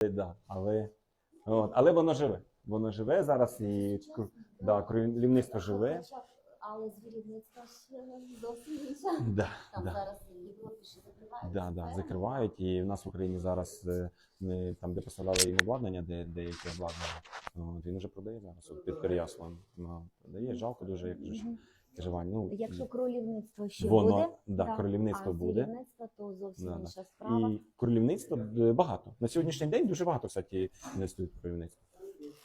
да, але, от, але воно живе. Воно живе зараз і да, королівництво живе. Але звірівництво ж зовсім інше. Да, Там да. зараз і Європі ще. Да, да, закривають, і в нас в Україні зараз е, ми там, де поставляли їм обладнання, де деякі обладнання, він вже продає зараз от, під Переяславом. Продає, жалко дуже, як же ж Мгм. каже Вань, ну, Якщо королівництво ще воно, буде, да, так, королівництво а буде. звірівництво то зовсім Да, да. інша справа. І королівництво е, багато. На сьогоднішній день дуже багато, кстати, інвестують в королівництво.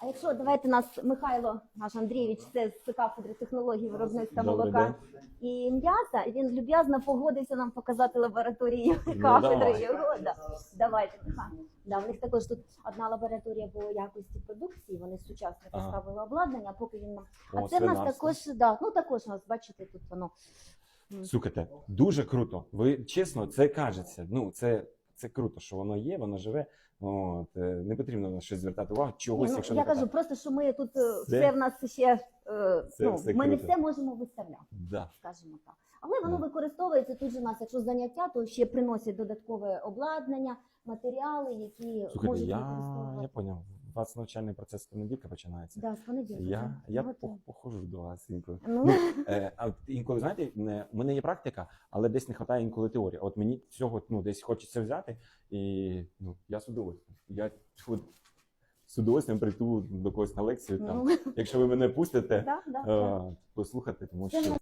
А якщо давайте нас Михайло наш Андрійович, це з кафедри технологій виробництва молока і м'яса, він люб'язно погодився нам показати лабораторію Ну, кафедри давай. його. Да. Давайте. Да, в них також тут одна лабораторія по якості продукції. Вони сучасно Ага. поставили обладнання, поки він нам. А О, це в нас також, да, ну також нас бачите, тут воно. Слухайте, дуже круто. Ви чесно, це кажеться. Ну, це, це круто, що воно є, воно живе. От, е, не потрібно на щось звертати увагу, чогось, ну, якщо я не кажу, просто що ми тут Це- все в нас ще це ну, все ми не все можемо виставляти. Да. скажімо так. Але воно да. використовується тут же у нас, якщо заняття, то ще приносять додаткове обладнання, матеріали, які Слухайте, можуть я, використовувати. я поняв. У вас навчальний процес з понеділка починається. Да, з понеділка. Я, я Ну, похожу до вас інколи. Ну, Ну, е, а інколи, знаєте, не- в мене є практика, але десь не вистачає інколи теорії. От мені цього ну, десь хочеться взяти, і ну, я з удовольствием. Я от, з удовольствием прийду до когось на лекцію, там, ну, якщо ви мене пустите, да, да, е, да. послухати, тому що.